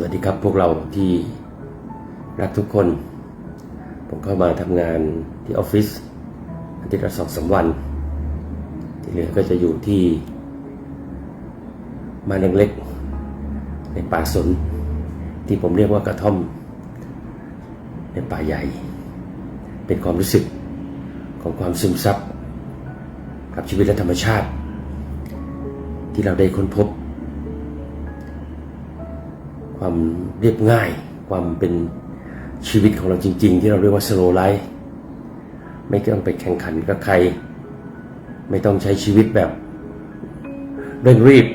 สวัสดีครับพวกเราที่รักทุกคน ผมเข้ามาทำงานที่ออฟฟิศอาทิตย์ละสองสามวัน ที่เหลือก็จะอยู่ที่มานเล็กๆในป่าสน ที่ผมเรียกว่ากระท่อม ในป่าใหญ่ เป็นความรู้สึกของความซึมซับกับชีวิตและธรรมชาติ ที่เราได้ค้นพบ ความเรียบง่าย ความเป็นชีวิตของเราจริง ๆ ที่เราเรียกว่า slow life ไม่ต้องไปแข่งขันกับใคร ไม่ต้องใช้ชีวิตแบบเร่งรีบ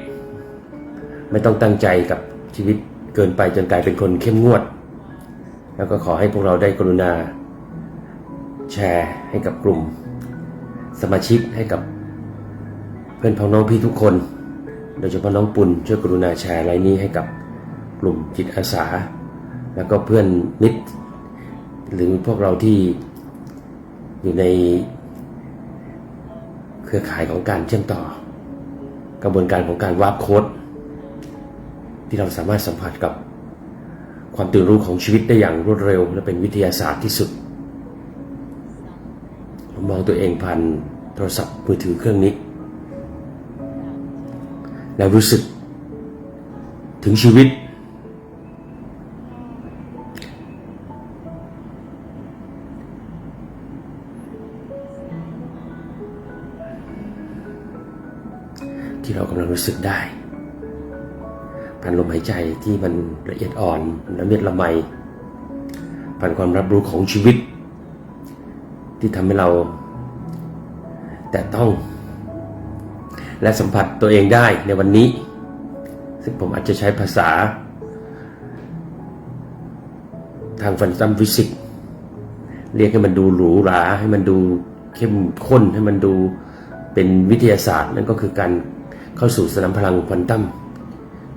ไม่ต้องตั้งใจกับชีวิตเกินไปจนกลายเป็นคนเข้มงวด แล้วก็ขอให้พวกเราได้กรุณา แชร์ให้กับกลุ่ม สมาชิกให้กับ เพื่อนพ้องน้องพี่ทุกคน โดยเฉพาะน้องปุณช่วยกรุณาแชร์ไลน์นี้ให้กับ กลุ่มจิตอาสา แล้วก็เพื่อนมิตร หรือพวกเราที่อยู่ในเครือข่ายของการเชื่อมต่อ กระบวนการของการวาร์ปโค้ดที่เราสามารถสัมผัสกับความตื่นรู้ของชีวิตได้อย่างรวดเร็ว และเป็นวิทยาศาสตร์ที่สุดผมมองตัวเองผ่านโทรศัพท์มือถือเครื่องนี้ แล้วรู้สึกถึงชีวิต รู้สึกได้ผ่านลมหายใจที่มันละเอียดอ่อนละเมียดละไมผ่านความรับรู้ของชีวิต ที่ทำให้เรา แต่ต้อง และสัมผัสตัวเองได้ในวันนี้ ซึ่งผมอาจจะใช้ภาษา ทางฟันซัมฟิสิกเรียกให้มันดูหรูหรา ให้มันดูเข้มข้นให้มันดูเป็นวิทยาศาสตร์นั่นก็คือการ เข้าสู่สนามพลังควอนตัม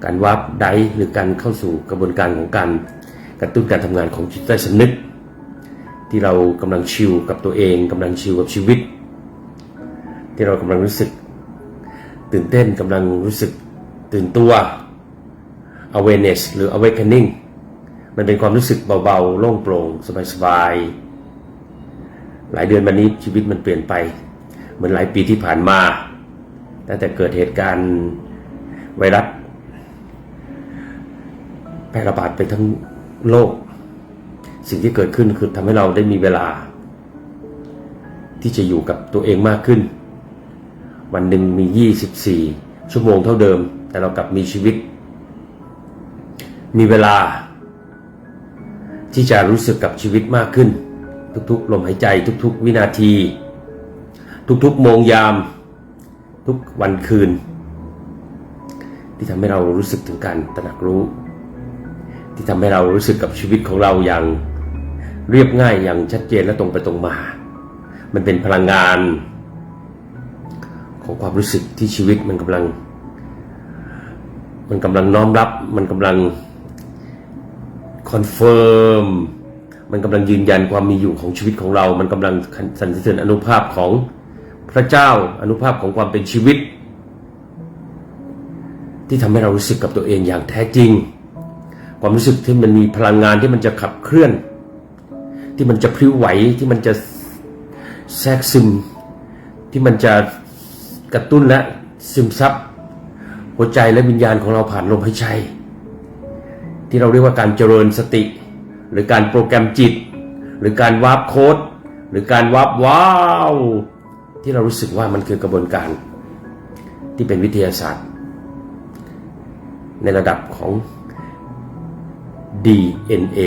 การวาร์ปไดหรือการเข้าสู่กระบวนการของการกระตุ้นการทำงานของจิตใต้สำนึก ที่เรากำลังชิลกับตัวเองกำลังชิลกับชีวิต ที่เรากำลังรู้สึก ตื่นเต้นกำลังรู้สึกตื่นตัว awareness หรือ awakening มันเป็นความรู้สึกเบาๆ โล่งโปร่งสบายๆหลายเดือนมานี้ชีวิตมันเปลี่ยนไป เหมือนหลายปีที่ผ่านมา ตั้งแต่เกิดเหตุการณ์ไวรัสแพร่ระบาดไปทั้งโลก สิ่งที่เกิดขึ้นคือทำให้เราได้มีเวลา ที่จะอยู่กับตัวเองมากขึ้น วันหนึ่งมี 24 ชั่วโมงเท่าเดิม แต่เรากลับมีชีวิต มีเวลา ที่จะรู้สึกกับชีวิตมากขึ้น ทุกๆ ลมหายใจทุก ๆ วินาที ทุกๆ โมงยาม ทุกวันคืน ที่ทำให้เรารู้สึกถึงการตระหนักรู้ ที่ทำให้เรารู้สึกกับชีวิตของเราอย่างเรียบง่ายอย่างชัดเจนและตรงไปตรงมา มันเป็นพลังงาน ของความรู้สึกที่ชีวิตมันกำลัง มันกำลังน้อมรับ มันกำลังคอนเฟิร์มมันกำลังยืนยันความมีอยู่ของชีวิตของเรา มันกำลังสรรเสริญอนุภาพของ พระเจ้าอนุภาพของความเป็นชีวิต ที่ทำให้เรารู้สึกกับตัวเองอย่างแท้จริง ความรู้สึกที่มันมีพลังงานที่มันจะขับเคลื่อน ที่มันจะพลิ้วไหวที่มันจะแทรกซึม ที่มันจะกระตุ้นและซึมซับหัวใจและวิญญาณของเราผ่านลมหายใจที่เราเรียกว่าการเจริญสติ หรือการโปรแกรมจิต หรือการวาร์ปโค้ดหรือการวาร์ปว้าว ที่เรารู้สึกว่ามันคือกระบวนการที่เป็นวิทยาศาสตร์ ในระดับของ DNA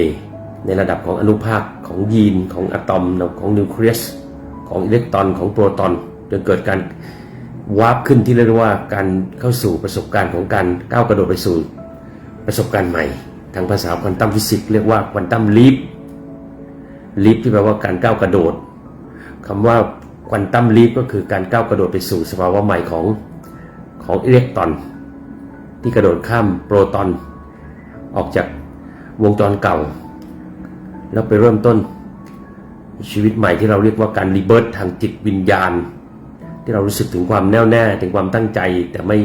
ในระดับของอนุภาคของยีนของอะตอมของนิวเคลียสของอิเล็กตรอนของโปรตอนจนเกิดการวาร์ปขึ้นที่เรียกว่าการเข้าสู่ประสบการณ์ของการก้าวกระโดดไปสู่ประสบการณ์ใหม่ ทางภาษาควอนตัมฟิสิกส์เรียกว่าควอนตัมลีฟลีฟที่แปลว่าการก้าวกระโดดคำว่า ควอนตัมลีฟก็คือการก้าวกระโดดไปสู่สภาวะใหม่ของของอิเล็กตรอน ที่กระโดดข้ามโปรตอน ออกจากวงจรเก่า แล้วไปเริ่มต้น ชีวิตใหม่ที่เราเรียกว่าการรีเบิร์ตทางจิตวิญญาณ ที่เรารู้สึกถึงความแน่วแน่ถึงความตั้งใจแต่ไม่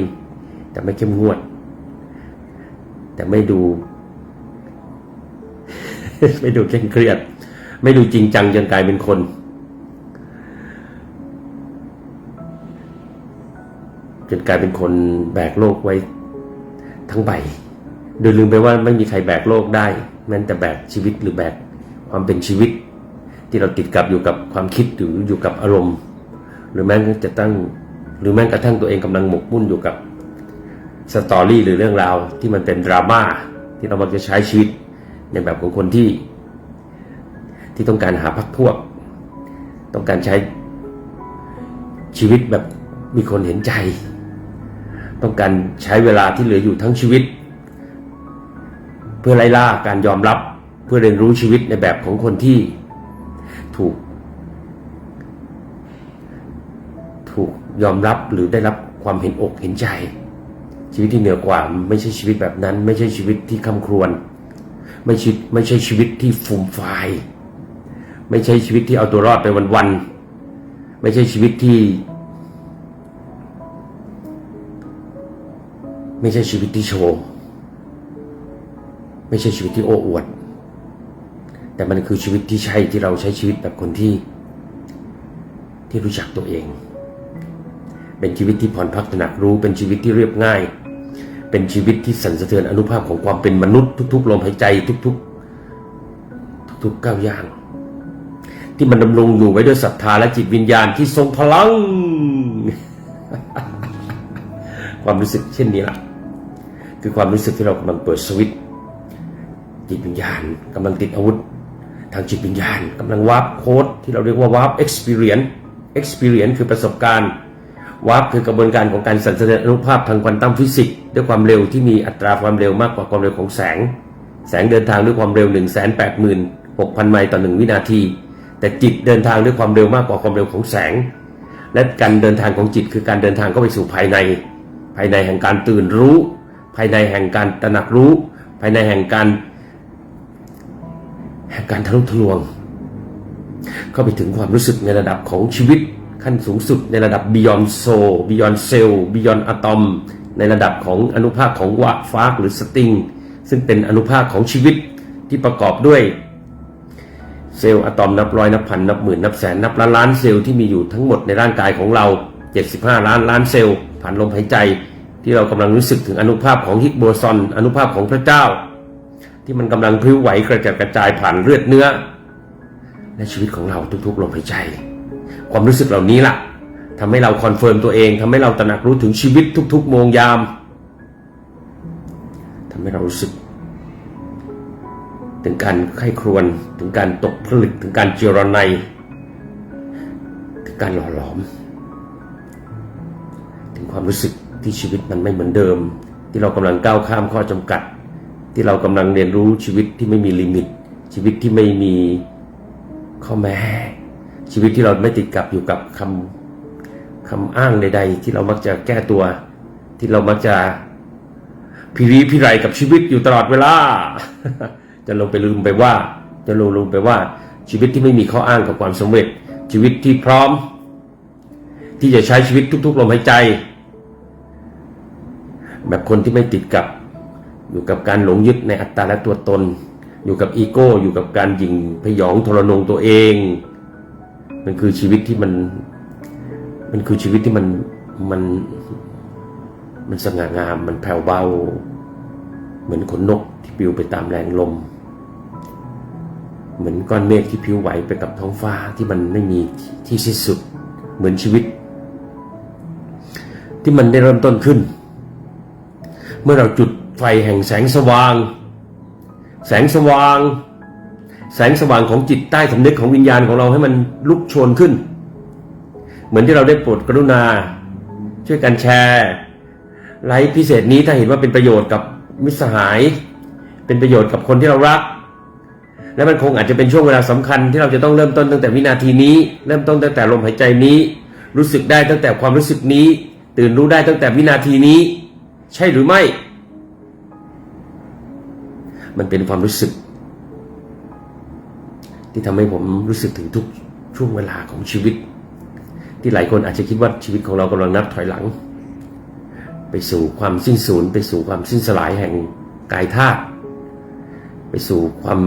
แต่ไม่เข้มงวด แต่ไม่ดู ไม่ดูเคร่งเครียด ไม่ดูจริงจังจนกลายเป็นคน นกลายเป็นคนแบกโลกไว้ทั้งใบ โดยลืมไปว่าไม่มีใครแบกโลกได้แม้แต่แบกชีวิตหรือแบกความเป็นชีวิต ที่เราติดกับอยู่กับความคิดหรืออยู่กับอารมณ์ หรือแม้จะตั้งหรือแม้กระทั่งตัวเองกำลังหมกมุ่นอยู่กับสตอรี่หรือเรื่องราวที่มันเป็นดราม่าที่เรามักจะใช้ชีวิตในแบบของคนที่ ที่ต้องการหาพักพวก ต้องการใช้ชีวิตแบบมีคนเห็นใจ ต้องการใช้เวลาที่เหลืออยู่ทั้งชีวิต เพื่อไล่ล่าการยอมรับเพื่อเรียนรู้ชีวิตในแบบของคนที่ถูก ถูกยอมรับหรือได้รับความเห็นอกเห็นใจ ชีวิตที่เหนือกว่าไม่ใช่ชีวิตแบบนั้น ไม่ใช่ชีวิตที่คำครวญไม่ใช่ไม่ใช่ชีวิตที่ฟูมฟายไม่ใช่ชีวิตที่เอาตัวรอดไปวันๆไม่ใช่ชีวิตที่ ไม่ใช่ชีวิตที่โชว์ไม่ใช่ชีวิตที่โอ้อวด แต่มันคือชีวิตที่ใช่ที่เราใช้ชีวิตแบบคนที่ ที่รู้จักตัวเอง เป็นชีวิตที่ผ่อนพักตระหนักรู้เป็นชีวิตที่เรียบง่าย เป็นชีวิตที่สั่นสะเทือนอนุภาพของความเป็นมนุษย์ทุก ๆ ลมหายใจทุก ๆ ทุกๆก้าวย่าง ที่มันดำรงอยู่ไว้ด้วยศรัทธาและจิตวิญญาณที่ทรงพลัง ความรู้สึกเช่นนี้ล่ะ คือความรู้สึกที่เรากำลังเปิดสวิตจิตวิญญาณกำลังติดอาวุธ ทางจิตวิญญาณกำลังวาร์ปโค้ดที่เราเรียกว่าวาร์ป experience experience คือประสบการณ์วาร์ปคือกระบวนการของการสั่นสะเทือนอนุภาพทางควอนตัมฟิสิกส์ด้วยความเร็วที่มีอัตราความเร็วมากกว่าความเร็วของแสง แสงเดินทางด้วยความเร็ว 1 8 6 0 0 0 ไมล์ต่อ 1 วินาที แต่จิตเดินทางด้วยความเร็วมากกว่าความเร็วของแสง และการเดินทางของจิตคือการเดินทางเข้าไปสู่ภายใน ภายในแห่งการตื่นรู้ ภายในแห่งการตระหนักรู้ ภายในแห่งการแห่งการทะลุทะลวง เข้าไปถึงความรู้สึกในระดับของชีวิตขั้นสูงสุดในระดับ beyond soul beyond cell beyond atom ในระดับของอนุภาคของวะฟากหรือสติงซึ่งเป็นอนุภาคของชีวิตที่ประกอบด้วยเซลล์อะตอมนับร้อยนับพันนับหมื่นนับแสนนับล้านล้านเซลล์ที่มีอยู่ทั้งหมดในร่างกายของเรา 75 ล้านล้านเซลล์ผ่านลมหายใจ ที่เรากำลังรู้สึกถึงอนุภาพของฮิกโบซอนอนุภาพของพระเจ้า ที่มันกำลังพลิ้วไหวกระจัดกระจายผ่านเลือดเนื้อในชีวิตของเราทุกๆลมหายใจ ความรู้สึกเหล่านี้ล่ะทำให้เราคอนเฟิร์มตัวเองทำให้เราตระหนักรู้ถึงชีวิตทุก ๆ โมงยามทำให้เรารู้สึก ถึงการไข้ครวนถึงการตกผลึกถึงการเจรไนถึงการหล่อหลอม ถึงความรู้สึก ที่ชีวิตมันไม่เหมือนเดิม ที่เรากำลังก้าวข้ามข้อจำกัด ที่เรากำลังเรียนรู้ชีวิตที่ไม่มีลิมิต ชีวิตที่ไม่มีข้อแม้ ชีวิตที่เราไม่ติดกับอยู่กับคำคำอ้างใด ๆ ที่เรามักจะแก้ตัว ที่เรามักจะพิรีพิไรกับชีวิตอยู่ตลอดเวลา จะลงไปลืมไปว่า จะลงลงไปว่า ชีวิตที่ไม่มีข้ออ้างกับความสำเร็จ ชีวิตที่พร้อม ที่จะใช้ชีวิตทุก ๆ ลมหายใจ แบบคนที่ไม่ติดกับ อยู่กับการหลงยึดในอัตตาและตัวตน อยู่กับอีโก้ อยู่กับการยิงพยองทรนงตัวเอง มันคือชีวิตที่มัน มันคือชีวิตที่มันมัน มันสง่างาม มันแผ่วเบา เหมือนขนนกที่ปลิวไปตามแรงลม เหมือนก้อนเมฆที่พิวไหวไปกับท้องฟ้าที่มันไม่มีที่สิ้นสุด เหมือนชีวิตที่มันได้เริ่มต้นขึ้น เมื่อเราจุดไฟแห่งแสงสว่าง แสงสว่าง แสงสว่างของจิตใต้สำนึกของวิญญาณของเราให้มันลุกโชนขึ้น เหมือนที่เราได้โปรดกรุณา ช่วยกันแชร์ไลฟ์พิเศษนี้ถ้าเห็นว่าเป็นประโยชน์กับมิตรสหาย เป็นประโยชน์กับคนที่เรารัก และมันคงอาจจะเป็นช่วงเวลาสำคัญที่เราจะต้องเริ่มต้นตั้งแต่วินาทีนี้ เริ่มต้นตั้งแต่ลมหายใจนี้ รู้สึกได้ตั้งแต่ความรู้สึกนี้ ตื่นรู้ได้ตั้งแต่วินาทีนี้ ใช่หรือไม่ มันเป็นความรู้สึก ที่ทำให้ผมรู้สึกถึงทุกช่วงเวลาของชีวิต ที่หลายคนอาจจะคิดว่าชีวิตของเรากำลังนับถอยหลัง ไปสู่ความสิ้นสูญไปสู่ความสิ้นสลายแห่งกายธาตุไปสู่ความ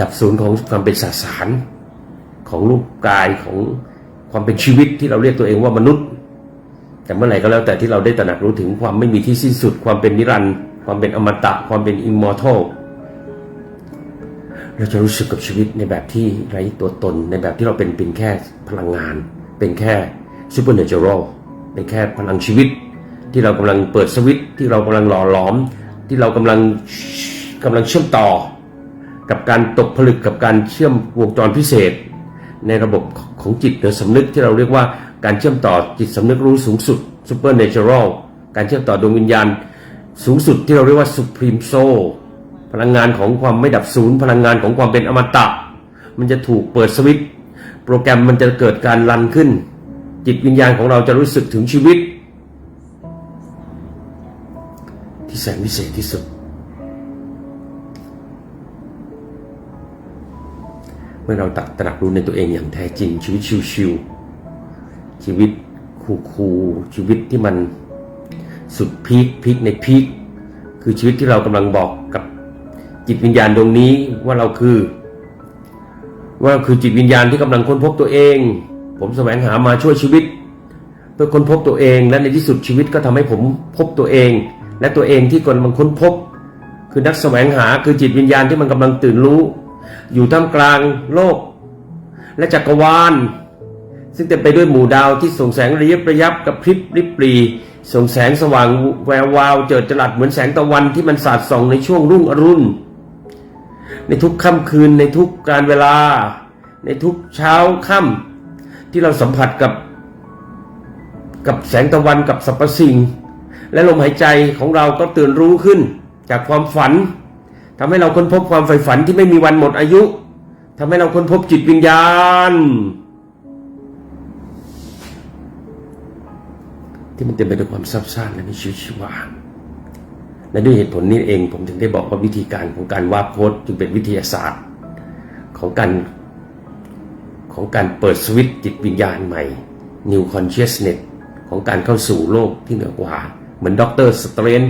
ดับศูนย์ของความเป็นสสาร ของรูปกายของความเป็นชีวิตที่เราเรียกตัวเองว่ามนุษย์ แต่เมื่อไหร่ก็แล้วแต่ที่เราได้ตระหนักรู้ถึงความไม่มีที่สิ้นสุด ความเป็นนิรันดร์ความเป็นอมตะ ความเป็นอิมมอร์ทัลเราจะรู้สึกกับชีวิตในแบบที่ไร้ตัวตนในแบบที่เราเป็นเป็นแค่พลังงาน เป็นแค่ซูเปอร์เนเจอรัลเป็นแค่พลังชีวิต ที่เรากำลังเปิดสวิตที่เรากำลังหล่อหลอม ที่เรากำลังกำลังเชื่อมต่อ กับการตกผลึกกับการเชื่อมวงจรพิเศษ ในระบบของจิตหรือสำนึกที่เราเรียกว่า การเชื่อมต่อจิตสำนึกรู้สูงสุด super natural การเชื่อมต่อดวงวิญญาณสูงสุดที่เราเรียกว่า supreme soul พลังงานของความไม่ดับศูนย์ พลังงานของความเป็นอมตะ มันจะถูกเปิดสวิตช์โปรแกรมมันจะเกิดการรันขึ้น จิตวิญญาณของเราจะรู้สึกถึงชีวิต ที่แสนวิเศษที่สุด เมื่อเราตักตระหนักรู้ในตัวเองอย่างแท้จริงชีวิตชิวๆ ชีวิตคูลๆชีวิตที่มันสุดพีคพีคในพีคคือชีวิตที่เรากำลังบอกกับจิตวิญญาณดวงนี้ว่าเราคือ ว่าคือจิตวิญญาณที่กำลังค้นพบตัวเอง ผมแสวงหามาช่วยชีวิต เพื่อค้นพบตัวเอง และในที่สุดชีวิตก็ทำให้ผมพบตัวเอง และตัวเองที่กำลังค้นพบ คือนักแสวงหาคือจิตวิญญาณที่มันกำลังตื่นรู้ อยู่ท่ามกลางโลก และจักรวาล ซึ่งเต็มไปด้วยหมู่ดาวที่ส่งแสงระยิบระยับกับพริบริบปรีส่งแสงสว่างแวววาวเจิดจรัสเหมือนแสงตะวันที่มันสาดส่องในช่วงรุ่งอรุณ ในทุกค่ำคืนในทุกการเวลา ในทุกเช้าค่ำที่เราสัมผัสกับ กับแสงตะวันกับสรรพสิ่ง และลมหายใจของเราก็ตื่นรู้ขึ้น จากความฝันทำให้เราค้นพบความใฝ่ฝันที่ไม่มีวันหมดอายุทำให้เราค้นพบจิตวิญญาณ ที่มันเต็มไปด้วยความซับซ้อนและมีชีวิตชีวาและด้วยเหตุผลนี้เองผมถึงได้บอกว่าวิธีการของการวาดโค้ดจึงเป็นวิทยาศาสตร์ ของการของการเปิดสวิตจิตวิญญาณใหม่ New Consciousness ของการเข้าสู่โลกที่เหนือกว่า เหมือนด็อกเตอร์สเตรน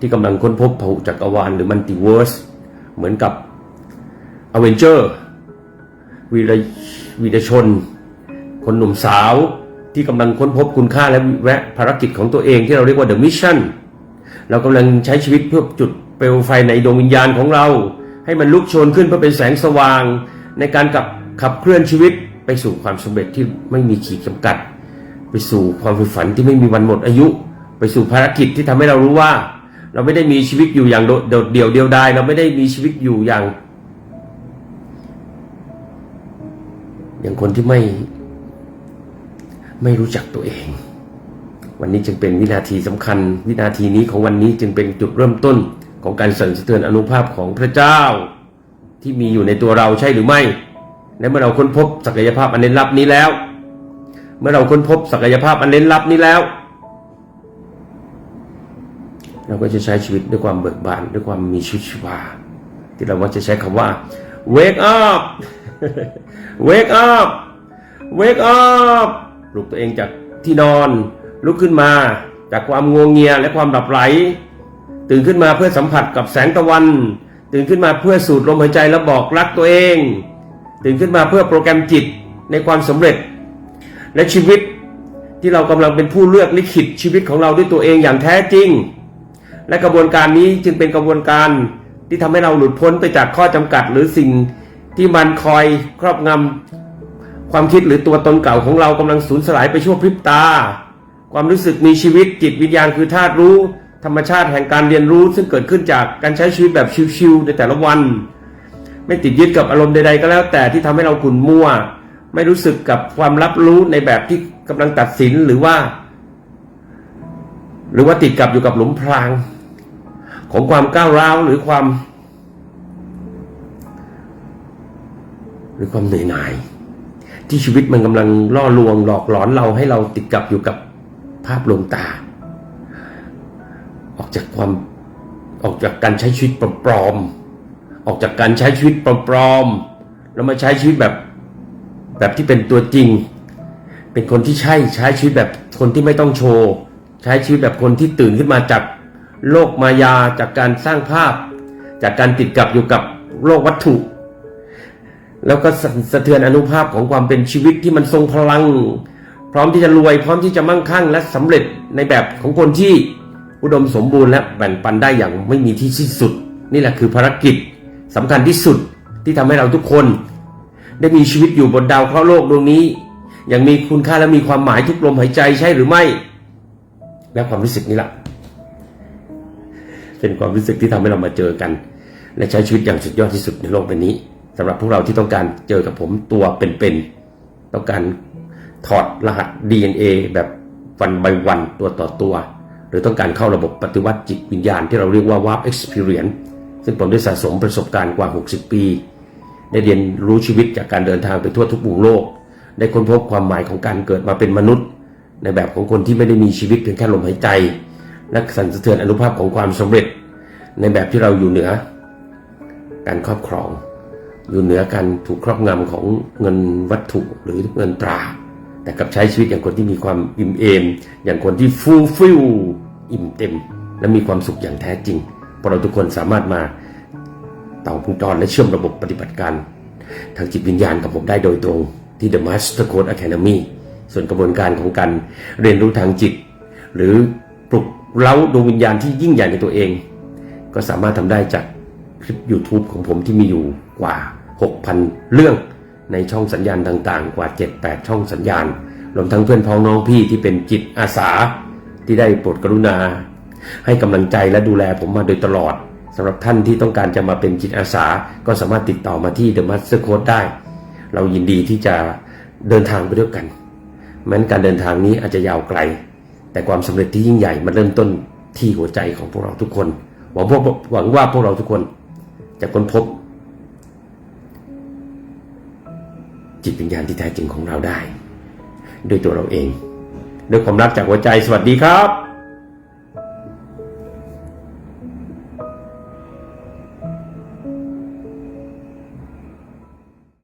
ที่กำลังค้นพบพหุจักรวาลหรือมัลติเวิร์สเหมือนกับอเวนเจอร์วีรวีรชน คนหนุ่มสาว ที่กำลังค้นพบคุณค่าและแวะภารกิจของตัวเองที่เราเรียกว่า The Mission เรากำลังใช้ชีวิตเพื่อจุดเปลวไฟในดวงวิญญาณของเรา ให้มันลุกโชนขึ้นเพื่อเป็นแสงสว่าง ในการกับขับเคลื่อนชีวิตไปสู่ความสำเร็จที่ไม่มีขีดจำกัด ไปสู่ความใฝ่ฝันที่ไม่มีวันหมดอายุ ไปสู่ภารกิจที่ทำให้เรารู้ว่า เราไม่ได้มีชีวิตอยู่อย่างโดดโดดเดี่ยวเดียวดายเราไม่ได้มีชีวิตอยู่อย่าง อย่างคนที่ไม่ ไม่รู้จักตัวเอง วันนี้จึงเป็นวินาทีสำคัญ วินาทีนี้ของวันนี้จึงเป็นจุดเริ่มต้นของการสั่นสะเทือนอนุภาพของพระเจ้า ที่มีอยู่ในตัวเราใช่หรือไม่ และเมื่อเราค้นพบศักยภาพอันเล่นลับนี้แล้ว เมื่อเราค้นพบศักยภาพอันเล่นลับนี้แล้ว เราก็จะใช้ชีวิตด้วยความเบิกบานด้วยความมีชีวิตชีวา ที่เราว่าจะใช้คำว่า wake up wake up wake up ปลุกตัวเองจากที่นอน ลุกขึ้นมาจากความงวงเงียและความหลับไหล ตื่นขึ้นมาเพื่อสัมผัสกับแสงตะวัน ตื่นขึ้นมาเพื่อสูดลมหายใจแล้วบอกรักตัวเอง ตื่นขึ้นมาเพื่อโปรแกรมจิตในความสำเร็จ และชีวิตที่เรากำลังเป็นผู้เลือกลิขิตชีวิตของเราด้วยตัวเองอย่างแท้จริง และกระบวนการนี้จึงเป็นกระบวนการที่ทำให้เราหลุดพ้นไปจากข้อจำกัดหรือสิ่งที่มันคอยครอบงำ ความคิดหรือตัวตนเก่าของเรากำลังสูญสลายไปชั่วพริบตา ความรู้สึกมีชีวิตจิตวิญญาณคือธาตุรู้ ธรรมชาติแห่งการเรียนรู้ ซึ่งเกิดขึ้นจากการใช้ชีวิตแบบชิวๆในแต่ละวัน ไม่ติดยึดกับอารมณ์ใดๆก็แล้ว แต่ที่ทำให้เราขุ่นมัว ไม่รู้สึกกับความรับรู้ในแบบที่กำลังตัดสินหรือว่า หรือว่าติดกับอยู่กับหลุมพราง ของความก้าวร้าวหรือความ หรือความเหนื่อยหน่าย ที่ชีวิตมันกำลังล่อลวงหลอกหลอนเราให้เราติดกับอยู่กับภาพลวงตา ออกจากความออกจากการใช้ชีวิตปลอมๆออกจากการใช้ชีวิตปลอมๆแล้วมาใช้ชีวิตแบบแบบที่เป็นตัวจริง เป็นคนที่ใช่ใช้ชีวิตแบบคนที่ไม่ต้องโชว์ ใช้ชีวิตแบบคนที่ตื่นขึ้นมาจากโลกมายาจากการสร้างภาพ จากการติดกับอยู่กับโลกวัตถุ แล้วก็สะเทือนอนุภาพของความเป็นชีวิตที่มันทรงพลัง พร้อมที่จะรวย พร้อมที่จะมั่งคั่งและสำเร็จในแบบของคนที่อุดมสมบูรณ์และแบ่งปันได้อย่างไม่มีที่สิ้นสุด นี่แหละคือภารกิจสำคัญที่สุดที่ทำให้เราทุกคน ได้มีชีวิตอยู่บนดาวเคราะห์โลกดวงนี้ อย่างมีคุณค่าและมีความหมายทุกลมหายใจใช่หรือไม่ และความรู้สึกนี้ล่ะเป็นความรู้สึกที่ทำให้เรามาเจอกัน และใช้ชีวิตอย่างสุดยอดที่สุดในโลกใบนี้ สำหรับพวกเราที่ต้องการเจอกับผมตัวเป็นๆต้องการถอดรหัส DNA แบบวัน by วันตัวต่อตัว หรือต้องการเข้าระบบปฏิวัติจิตวิญญาณที่เราเรียกว่า Warp Experience ซึ่งผมได้สะสมประสบการณ์กว่า 60 ปี ได้เรียนรู้ชีวิตจากการเดินทางไปทั่วทุกมุมโลก ได้ค้นพบความหมายของการเกิดมาเป็นมนุษย์ ในแบบของคนที่ไม่ได้มีชีวิตเพียงแค่ลมหายใจ และสั่นสะเทือนอนุภาพของความสำเร็จ ในแบบที่เราอยู่เหนือ การครอบครอง อยู่เหนือการถูกครอบงำของเงินวัตถุหรือเงินตรา แต่กับใช้ชีวิตอย่างคนที่มีความอิ่มเอม อย่างคนที่ฟูลฟิลอิ่มเต็ม และมีความสุขอย่างแท้จริงเพราะเราทุกคนสามารถมาต่อวงจรและเชื่อมระบบปฏิบัติการ ทางจิตวิญญาณกับผมได้โดยตรงที่ The Master Code Academy ส่วนกระบวนการของการเรียนรู้ทางจิต หรือปลุกเร้าดวงวิญญาณที่ยิ่งใหญ่ในตัวเอง ก็สามารถทำได้จากคลิป YouTube ของผมที่มีอยู่กว่า 6,000 เรื่องในช่องสัญญาณต่างๆ กว่า 7-8 ช่องสัญญาณรวมทั้งเพื่อนพ้องน้องพี่ที่เป็นจิตอาสาที่ได้โปรดกรุณา ให้กำลังใจและดูแลผมมาโดยตลอดสำหรับท่านที่ต้องการจะมาเป็นจิตอาสา ก็สามารถติดต่อมาที่ The Master Code ได้ เรายินดีที่จะเดินทางไปด้วยกันแม้นการเดินทางนี้อาจจะยาวไกล แต่ความสำเร็จที่ยิ่งใหญ่มันเริ่มต้นที่หัวใจของพวกเราทุกคน หวังพวกหวังว่าพวกเราทุกคนจะค้นพบ จิตวิญญาณที่แท้จริงของเราได้ ด้วยตัวเราเอง ด้วยความรักจากหัวใจสวัสดีครับ